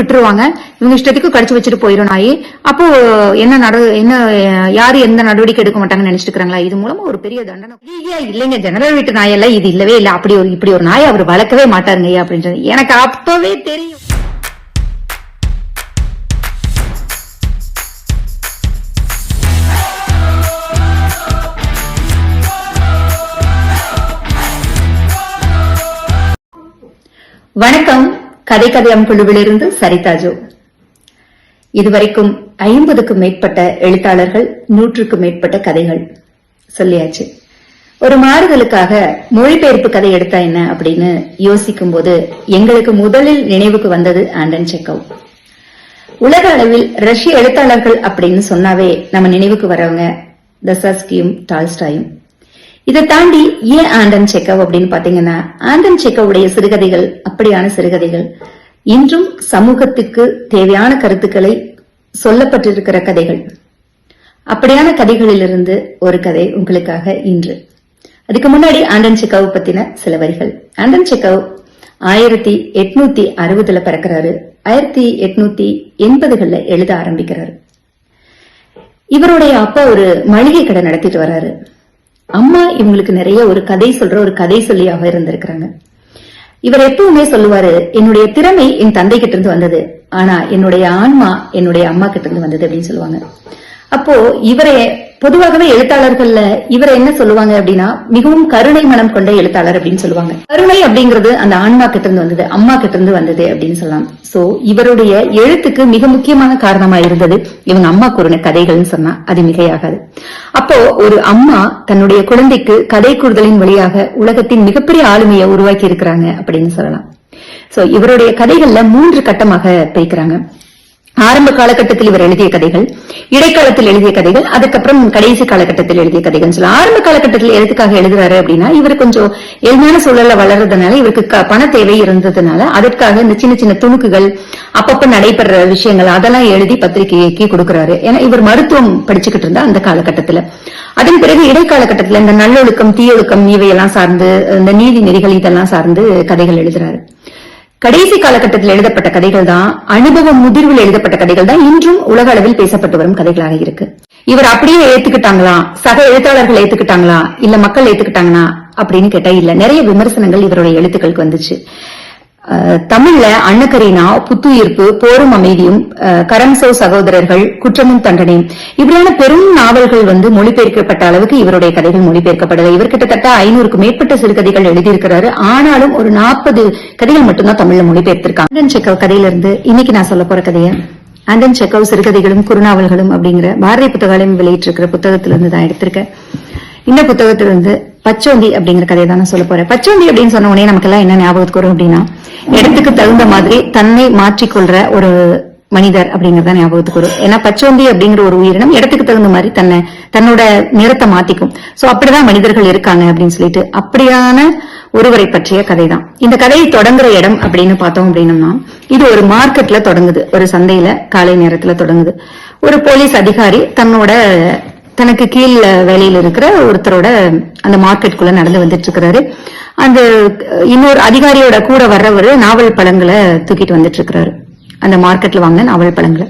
விட்டுருவாங்க. இவங்க இஷ்டத்துக்கு கடிச்சு வச்சுட்டு போயிடும் நாய். அப்போ என்ன நட என்ன யாரு எந்த நடவடிக்கை எடுக்க மாட்டாங்கன்னு நினைச்சிட்டு இருக்காங்களா இது மூலமா ஒரு பெரிய தண்டனை. இல்லைங்க. ஜெனரல் வீட்டு நாயெல்லாம் இது இல்லவே இல்லை. அப்படி ஒரு இப்படி ஒரு நாய் அவர் வளர்க்கவே மாட்டாருங்க ஐயா அப்படின்றது எனக்கு அப்பவே தெரியும். வணக்கம். கதை கதையம் குழுவிலிருந்து சரிதாஜோ இதுவரைக்கும் ஐம்பதுக்கும் மேற்பட்ட எழுத்தாளர்கள் நூற்றுக்கும் மேற்பட்ட கதைகள் சொல்லியாச்சு. ஒரு மாறுதலுக்காக மொழிபெயர்ப்பு கதை எடுத்தா என்ன அப்படின்னு யோசிக்கும் போது எங்களுக்கு முதலில் நினைவுக்கு வந்தது ஆண்டன் செக்கவ் உலக அளவில் ரஷ்ய எழுத்தாளர்கள் அப்படின்னு சொன்னாவே நம்ம நினைவுக்கு வரவங்க தசாஸ்கியும் டால்ஸ்டாயும். இதை தாண்டி ஏன் ஆண்டன் செக்கவ் அப்படின்னு பாத்தீங்கன்னா ஆண்டன் செக்கவுடைய சிறுகதைகள் அப்படியான சிறுகதைகள். இன்றும் சமூகத்துக்கு தேவையான கருத்துக்களை சொல்லப்பட்டிருக்கிற கதைகள். அப்படியான கதைகளிலிருந்து ஒரு கதை உங்களுக்காக இன்று. அதுக்கு முன்னாடி ஆண்டன் செக்கவ் பத்தின சில வரிகள். ஆண்டன் செக்கவ் ஆயிரத்தி எட்நூத்தி அறுபதுல பிறக்கிறாரு. ஆயிரத்தி எட்நூத்தி எண்பதுகள்ல எழுத ஆரம்பிக்கிறாரு. இவருடைய அப்பா ஒரு மளிகை கடை நடத்திட்டு வர்றாரு. அம்மா இவங்களுக்கு நிறைய ஒரு கதை சொல்ற ஒரு கதை சொல்லியாக இருந்திருக்கிறாங்க. இவர் எப்பவுமே சொல்லுவாரு என்னுடைய திறமை என் தந்தை கிட்ட இருந்து வந்தது. ஆனா என்னுடைய ஆன்மா என்னுடைய அம்மா கிட்ட இருந்து வந்தது அப்படின்னு சொல்லுவாங்க. அப்போ இவரை பொதுவாகவே எழுத்தாளர்கள்ல இவரை என்ன சொல்லுவாங்க அப்படின்னா மிகவும் கருணை மனம் கொண்ட எழுத்தாளர் அப்படின்னு சொல்லுவாங்க. கருணை அப்படிங்கிறது அந்த ஆன்மா கிட்ட இருந்து வந்தது அம்மா கிட்ட இருந்து வந்தது அப்படின்னு சொல்லலாம். சோ இவருடைய எழுத்துக்கு மிக முக்கியமான காரணமா இருந்தது இவங்க அம்மா கூறின கதைகள்னு சொன்னா அது மிகையாகாது. அப்போ ஒரு அம்மா தன்னுடைய குழந்தைக்கு கதை கூறுதலின் வழியாக உலகத்தின் மிகப்பெரிய ஆளுமையை உருவாக்கி இருக்கிறாங்க அப்படின்னு சொல்லலாம். சோ இவருடைய கதைகள்ல மூன்று கட்டமாக பிரிக்கிறாங்க ஆரம்ப காலகட்டத்தில் இவர் எழுதிய கதைகள் இடைக்காலத்தில் எழுதிய கதைகள் அதுக்கப்புறம் கடைசி காலகட்டத்தில் எழுதிய கதைகள் சொல்லலாம். ஆரம்ப காலகட்டத்தில் எதுக்காக எழுதுறாரு அப்படின்னா இவர் கொஞ்சம் எளிமையான சூழல்ல வளர்றதுனால இவருக்கு பண தேவை இருந்ததுனால அதற்காக இந்த சின்ன சின்ன துணுக்குகள் அப்பப்ப நடைபெற விஷயங்கள் அதெல்லாம் எழுதி பத்திரிகைக்கு கொடுக்கறாரு. ஏன்னா இவர் மருத்துவம் படிச்சுக்கிட்டு இருந்தா அந்த காலகட்டத்துல. அதன் பிறகு இடைக்காலகட்டத்துல இந்த நல்லொழுக்கம் தீயொழுக்கம் இவையெல்லாம் சார்ந்து இந்த நீதி நெறிகள் இதெல்லாம் சார்ந்து கதைகள் எழுதுறாரு. கடைசி காலகட்டத்தில் எழுதப்பட்ட கதைகள் தான் அனுபவ முதிர்வில் எழுதப்பட்ட கதைகள் தான் இன்றும் உலக அளவில் பேசப்பட்டு வரும் கதைகளாக இருக்கு. இவர் அப்படியே ஏத்துக்கிட்டாங்களா? சக எழுத்தாளர்கள் ஏத்துக்கிட்டாங்களா? இல்ல மக்கள் ஏத்துக்கிட்டாங்களா அப்படின்னு கேட்டா இல்ல. நிறைய விமர்சனங்கள் இவருடைய எழுத்துக்களுக்கு வந்துச்சு. தமிழ்ல அன்னகரீனா புத்துயிர்ப்பு போரும் அமைதியும் கரம்சோ சகோதரர்கள் குற்றமும் தண்டனையும். இப்படியான பெரும் நாவல்கள் வந்து மொழிபெயர்க்கப்பட்ட அளவுக்கு இவருடைய கதைகள் மொழிபெயர்க்கப்படலை. இவர் கிட்டத்தட்ட ஐநூறுக்கு மேற்பட்ட சிறுகதைகள் எழுதியிருக்கிறாரு. ஆனாலும் ஒரு நாற்பது கதைகள் மட்டும்தான் தமிழ்ல மொழிபெயர்த்திருக்காங்க. ஆண்டன் செக்கவ் கதையிலிருந்து இன்னைக்கு நான் சொல்ல போற கதையை ஆண்டன் செக்கவ் சிறுகதைகளும் குறுநாவல்களும் அப்படிங்கிற பாரதிய புத்தகாலயம் வெளியிட்டிருக்கிற புத்தகத்திலிருந்து தான் எடுத்திருக்கேன். இந்த புத்தகத்திலிருந்து பச்சோந்தி அப்படிங்கிற கதையை தான் நான் சொல்ல போறேன். பச்சோந்தி அப்படின்னு சொன்ன உடனே நமக்கு எல்லாம் என்ன ஞாபகத்துக்கு வரும் அப்படின்னா இடத்துக்கு தகுந்த மாதிரி தன்னை மாற்றிக்கொள்ற ஒரு மனிதர் அப்படிங்கறத ஞாபகத்துக்கு வரும். ஏன்னா பச்சோந்தி அப்படிங்கிற ஒரு உயிரினம் இடத்துக்கு தகுந்த மாதிரி தன்னை தன்னோட நிறத்தை மாத்திக்கும். சோ அப்படிதான் மனிதர்கள் இருக்காங்க அப்படின்னு சொல்லிட்டு அப்படியான ஒருவரை பற்றிய கதை தான் இந்த கதையை தொடங்குற இடம் அப்படின்னு பார்த்தோம் அப்படின்னம்னா இது ஒரு மார்க்கெட்ல தொடங்குது. ஒரு சந்தையில காலை நேரத்துல தொடங்குது. ஒரு போலீஸ் அதிகாரி தன்னோட தனக்கு கீழ் வேலையில் இருக்கிற ஒருத்தரோட அந்த மார்க்கெட்டுக்குள்ள நடந்து வந்துட்டு இருக்கிறாரு அந்த இன்னொரு அதிகாரியோட கூட வர்றவர் நாவல் பழங்களை தூக்கிட்டு வந்துட்டு இருக்கிறாரு அந்த மார்க்கெட்ல வாங்கின நாவல் பழங்களை.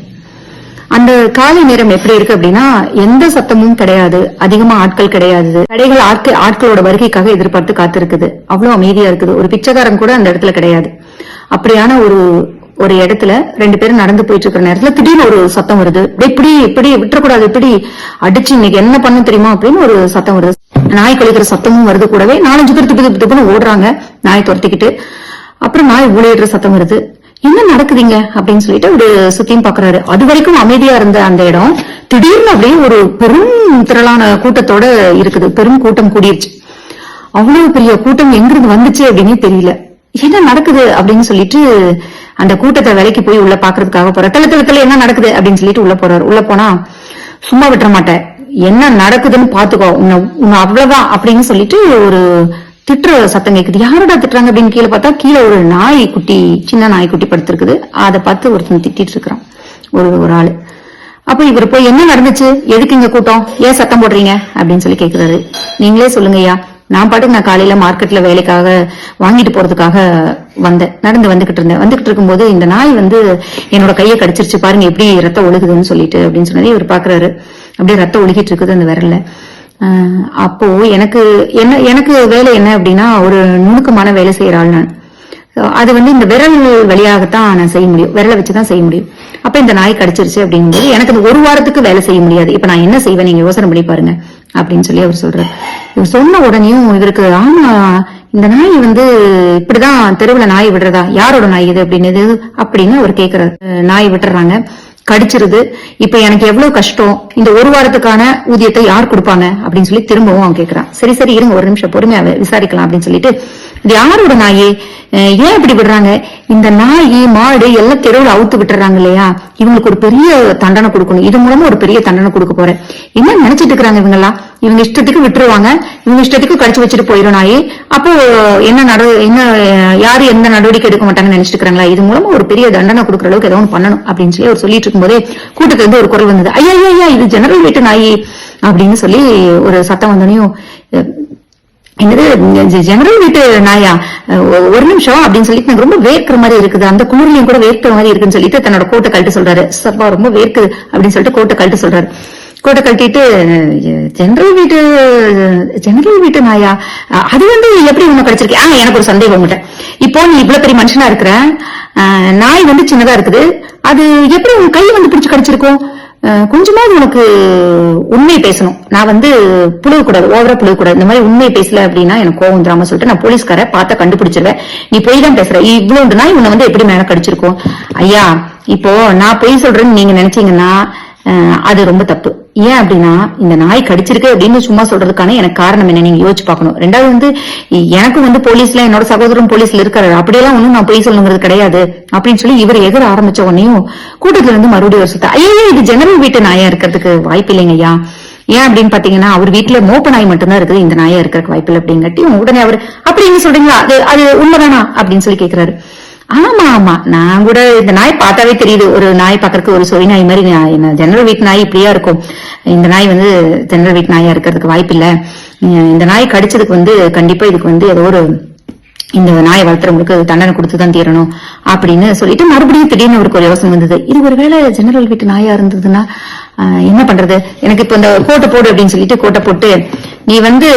அந்த காலை நேரம் எப்படி இருக்கு அப்படின்னா எந்த சத்தமும் கிடையாது. அதிகமா ஆட்கள் கிடையாது. கடைகள் ஆட்கள் ஆட்களோட வருகைக்காக எதிர்பார்த்து காத்திருக்குது. அவ்வளவு அமைதியா இருக்குது. ஒரு பிச்சைக்காரன் கூட அந்த இடத்துல கிடையாது. அப்படியான ஒரு ஒரு இடத்துல ரெண்டு பேரும் நடந்து போயிட்டு இருக்கிற நேரத்துல திடீர்னு ஒரு சத்தம் வருது. டேய், இப்படி இப்படி விட்டுறக்கூடாது இப்படி. அடிச்சு இன்னைக்கு என்ன பண்ண தெரியுமா அப்படின்னு ஒரு சத்தம் வருது. நாய் கழிக்கிற சத்தமும் வருது கூடவே நாலஞ்சு பேர் திப்பு திப்பு திப்புன்னு ஓடுறாங்க. நாய் துரத்திக்கிட்டு. அப்புறம் நாய் ஊழியிடுற சத்தம் வருது. என்ன நடக்குதுங்க அப்படின்னு சொல்லிட்டு ஒரு சுத்தியும் பாக்குறாரு. அது வரைக்கும் அமைதியா இருந்த அந்த இடம் திடீர்னு அப்படியே ஒரு பெரும் திரளான கூட்டத்தோட இருக்குது. பெரும் கூட்டம் கூடிருச்சு அவ்வளவு பெரிய கூட்டம் எங்கிருந்து வந்துச்சு அப்படின்னு தெரியல. என்ன நடக்குது அப்படின்னு சொல்லிட்டு அந்த கூட்டத்தை விலைக்கு போய் உள்ள பாக்குறதுக்காக போற தள்ள தளத்துல என்ன நடக்குது அப்படின்னு சொல்லிட்டு உள்ள போறாரு. உள்ள போனா சும்மா விட்டுற மாட்டேன். என்ன நடக்குதுன்னு பாத்துக்கோ. உன்னை உன்னை அவ்வளவுதான் அப்படின்னு சொல்லிட்டு ஒரு திட்டுற சத்தம் கேக்குது. யாரோட திட்டுறாங்க அப்படின்னு கீழே பார்த்தா கீழே ஒரு நாய் குட்டி சின்ன நாய் குட்டி படுத்திருக்குது அதை பார்த்து ஒருத்தன் திட்டிட்டு இருக்கிறான். ஒரு ஒரு ஆளு. அப்ப இவர் போய் என்ன நடந்துச்சு? எதுக்கு இங்க கூட்டம்? ஏன் சத்தம் போடுறீங்க? அப்படின்னு சொல்லி கேக்குறாரு. நீங்களே சொல்லுங்க ஐயா நான் பாட்டுக்கு நான் காலையில மார்க்கெட்ல வேலைக்காக வாங்கிட்டு போறதுக்காக வந்தேன் நடந்து வந்துகிட்டு இருந்தேன். வந்துகிட்டு இருக்கும்போது இந்த நாய் வந்து என்னோட கையை கடிச்சிருச்சு. பாருங்க எப்படி ரத்தம் ஒழுகுதுன்னு சொல்லிட்டு அப்படின்னு சொன்னதே இவர் பாக்குறாரு. அப்படியே ரத்தம் ஒழுகிட்டு இருக்குது அந்த விரல்ல. ஆஹ் அப்போ எனக்கு என்ன எனக்கு வேலை என்ன அப்படின்னா ஒரு நுணுக்கமான வேலை செய்யற ஆள் நான். அது வந்து இந்த விரல் வழியாகத்தான் நான் செய்ய முடியும். விரலை வச்சுதான் செய்ய முடியும். அப்ப இந்த நாய் கடிச்சிருச்சு அப்படிங்கும்போது எனக்கு ஒரு வாரத்துக்கு வேலை செய்ய முடியாது. இப்ப நான் என்ன செய்வேன்? நீங்க யோசனை பண்ணி பாருங்க. அப்படின்னு சொல்லி அவர் சொல்றாரு. இவர் சொன்ன உடனேயும் இவருக்கு ஆமா இந்த நாய் வந்து இப்படிதான் தெருவுல நாய் விடுறதா? யாரோட நாய் இது? அப்படின்னு அப்படின்னு அவர் கேக்குறாரு. நாய் விட்டுறாங்க. கடிச்சிருது. இப்ப எனக்கு எவ்வளவு கஷ்டம்? இந்த ஒரு வாரத்துக்கான ஊதியத்தை யார் கொடுப்பாங்க? அப்படின்னு சொல்லி திரும்பவும் அவன் கேட்கிறான் சரி சரி இருங்க ஒரு நிமிஷம் பொறுமையா விசாரிக்கலாம் அப்படின்னு சொல்லிட்டு. இது யாரோட நாயே? ஏன் இப்படி விடுறாங்க? இந்த நாய் மாடு எல்லாம் தெருவுல அவுத்து விட்டுறாங்க இல்லையா? இவங்களுக்கு ஒரு பெரிய தண்டனை கொடுக்கணும். இது மூலமா ஒரு பெரிய தண்டனை கொடுக்க போறேன். என்ன நினைச்சிட்டு இருக்காங்க இவங்க இவங்க இஷ்டத்துக்கு விட்டுருவாங்க. இவங்க இஷ்டத்துக்கு கடிச்சு வச்சுட்டு போயிடும் நாய். அப்போ என்ன நட என்ன யாரு எந்த நடவடிக்கை எடுக்க மாட்டாங்கன்னு நினைச்சிட்டு இருக்காங்களா இது மூலமா ஒரு பெரிய தண்டனை கொடுக்குற அளவுக்கு ஏதோ ஒன்று பண்ணணும் அப்படின்னு சொல்லி அவர் சொல்லிட்டு இருக்கும்போதே கூட்டத்துல இருந்து ஒரு குரல் வந்தது. ஐயா ஐயா இது ஜெனரல் வீட்டு நாய் அப்படின்னு சொல்லி ஒரு சத்தம் வந்தோடனையும் என்னது ஜெனரல் வீட்டு நாயா? ஒ- ஒரு நிமிஷம் அப்படின்னு சொல்லிட்டு எனக்கு ரொம்ப வேர்க்கிற மாதிரி இருக்குது. அந்த குளிர்லயும் கூட வேர்க்கிற மாதிரி இருக்குன்னு சொல்லிட்டு தன்னோட கோட்டை கழட்டு சொல்றாரு. சப்பா ரொம்ப வேர்க்கு அப்படின்னு சொல்லிட்டு கோட்டை கழட்டு சொல்றாரு. கோட்டை கட்டிட்டு ஜெனரல் வீட்டு ஜெனரல் வீட்டு நாயா? அது வந்து எப்படி உன்னை கிடைச்சிருக்கு ஆ எனக்கு ஒரு சந்தேகம் உங்ககிட்ட இப்போ நீ இவ்வளவு பெரிய மனுஷனா இருக்கிற நாய் வந்து சின்னதா இருக்குது. அது எப்படி உன் கை வந்து பிடிச்சு கிடைச்சிருக்கும்? கொஞ்சமாவது உனக்கு உண்மை பேசணும். நான் வந்து புழுவ கூடாது ஓவரா புழுவ கூடாது இந்த மாதிரி உண்மை பேசல அப்படின்னா எனக்கு கோவம் தராம சொல்லிட்டு நான் போலீஸ்கார பார்த்தா கண்டுபிடிச்சிருவேன். நீ பொய் தான் பேசுற. இவ்வளவு நாய் உன்னை வந்து எப்படி மேல கடிச்சிருக்கோம்? ஐயா இப்போ நான் பொய் சொல்றேன்னு நீங்க நினைச்சீங்கன்னா அது ரொம்ப தப்பு. ஏன் அப்படின்னா இந்த நாய் கடிச்சிருக்கு அப்படின்னு சும்மா சொல்றதுக்கான எனக்கு காரணம் என்ன? நீங்க யோசிச்சு பார்க்கணும். ரெண்டாவது வந்து எனக்கும் வந்து போலீஸ்ல என்னோட சகோதரன் போலீஸ்ல இருக்காரு. அப்படியெல்லாம் ஒண்ணும் நான் பொய் சொல்லுங்கிறது கிடையாது. அப்படின்னு சொல்லி இவர் எதிர ஆரம்பிச்ச உடனேயும் கூட்டத்துல இருந்து மறுபடியும் ஒரு சுத்த ஐயோ இது ஜெனரல் வீட்டு நாயா இருக்கிறதுக்கு வாய்ப்பு இல்லைங்க ஐயா. ஏன் அப்படின்னு பாத்தீங்கன்னா அவர் வீட்டுல மோப்ப நாய் மட்டும்தான் இருக்குது. இந்த நாயா இருக்கிறதுக்கு வாய்ப்பு இல்லை அப்படிங்காட்டி உடனே அவர் அப்படின்னு சொல்றீங்களா? அது அது உண்மைதானா? அப்படின்னு சொல்லி கேக்குறாரு. ஆமா ஆமா. நான் கூட இந்த நாய் பார்த்தாவே தெரியுது. ஒரு நாய் பாக்குறதுக்கு ஒரு சொறி நாய் மாதிரி நான் என்ன ஜெனரல் வீட்டு நாய் இப்படியா இருக்கும். இந்த நாய் வந்து ஜெனரல் வீட்டு நாயா இருக்கிறதுக்கு வாய்ப்பு இல்ல. இந்த நாய் கடிச்சதுக்கு வந்து கண்டிப்பா இதுக்கு வந்து ஏதோ ஒரு இந்த நாயை வளர்த்துறவங்களுக்கு தண்டனை கொடுத்துதான் தீரணும் அப்படின்னு சொல்லிட்டு மறுபடியும் திடீர்னு அவருக்கு ஒரு யோசனை வந்தது. இது ஒருவேளை ஜெனரல் வீட்டு நாயா இருந்ததுன்னா என்ன பண்றது? எனக்கு இப்ப இந்த கோட்டை போடு அப்படின்னு சொல்லிட்டு கோட்டை போட்டு நீ வந்து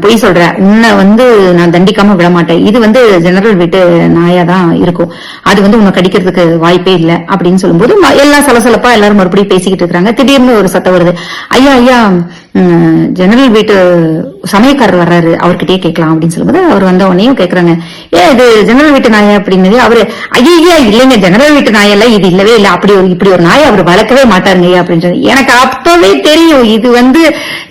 பொய் சொல்ற. உன்னை வந்து நான் தண்டிக்காம விட மாட்டேன் இது வந்து ஜெனரல் வீட்டு நாயா தான் இருக்கும். அது வந்து உன்னை கடிக்கிறதுக்கு வாய்ப்பே இல்லை அப்படின்னு சொல்லும்போது ம- எல்லாம் சலசலப்பா எல்லாரும் மறுபடியும் பேசிக்கிட்டு இருக்காங்க திடீர்னு ஒரு சத்தம் வருது. ஐயா ஐயா ஜெனரல் வீட்டு சமயக்காரர் வர்றாரு. அவர்கிட்டயே கேட்கலாம் அப்படின்னு சொல்லும்போது அவர் வந்த உடனே கேக்குறாங்க. ஏ இது ஜெனரல் வீட்டு நாயா அப்படின்னு அவரு ஐயா இல்லைங்க ஜெனரல் வீட்டு நாயெல்லாம் இது இல்லவே இல்ல. அப்படி ஒரு இப்படி ஒரு நாயை அவர் வளர்க்கவே மாட்டாருங்க ஐயா அப்படின்னு எனக்கு அப்பவே தெரியும் இது வந்து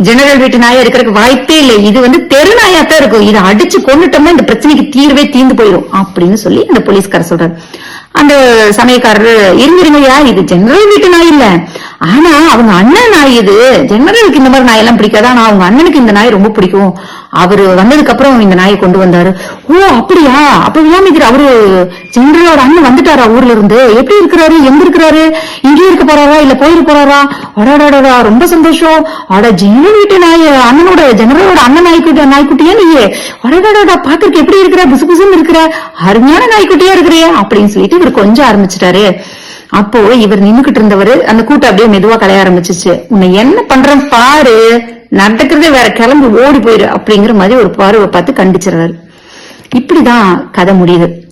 ஜெனரல் வீட்டு நாயா இருக்கிறதுக்கு வாய்ப்பே இல்லை. இது வந்து தெரு நாயாத்தான் இருக்கும். இதை அடிச்சு கொண்டுட்டோம்னா இந்த பிரச்சனைக்கு தீர்வே தீர்ந்து போயிடும் அப்படின்னு சொல்லி அந்த போலீஸ்காரர் சொல்றாரு. அந்த சமயக்காரர் இருந்திருங்கய்யா இது ஜெனரல் வீட்டு நாய் இல்ல. ஆனா அவங்க அண்ணன் நாய் இது. ஜென்மரலுக்கு இந்த மாதிரி நாய் எல்லாம் பிடிக்காது. ஆனா அவங்க அண்ணனுக்கு இந்த நாய் ரொம்ப பிடிக்கும். அவரு வந்ததுக்கு அப்புறம் இந்த நாயை கொண்டு வந்தாரு. ஓ அப்படியா? அப்ப வியாமிதிர் அவரு ஜெனரலோட அண்ணன் வந்துட்டாரா ஊர்ல இருந்து எப்படி இருக்கிறாரு? எங்க இருக்கிறாரு? இங்கே இருக்க போறாரா? இல்ல போயிரு போறாரா? அடாடாடா ரொம்ப சந்தோஷம். அட ஜெனரல் வீட்டு நாய் அண்ணனோட ஜெனரலோட அண்ணன் நாய்க்குட்டி நாய்க்குட்டியா நீயே? அடாடாடா பாக்குறதுக்கு எப்படி இருக்கிற? புசு புசுன்னு இருக்கிற? அருமையான நாய்க்குட்டியா இருக்கிறியே அப்படின்னு சொல்லிட்டு இவர் கொஞ்சம் ஆரம்பிச்சிட்டாரு. அப்போ இவர் நின்னுகிட்டு இருந்தவரு அந்த கூட்டம் அப்படியே அப்படியே மெதுவா கலைய ஆரம்பிச்சிச்சு. உன்னை என்ன பண்றேன் பாரு. நடக்கிறதே வேற கிளம்பி ஓடி போயிரு அப்படிங்கிற மாதிரி ஒரு பார்வை பார்த்து கண்டிச்சிடுறாரு. இப்படிதான் கதை முடியுது.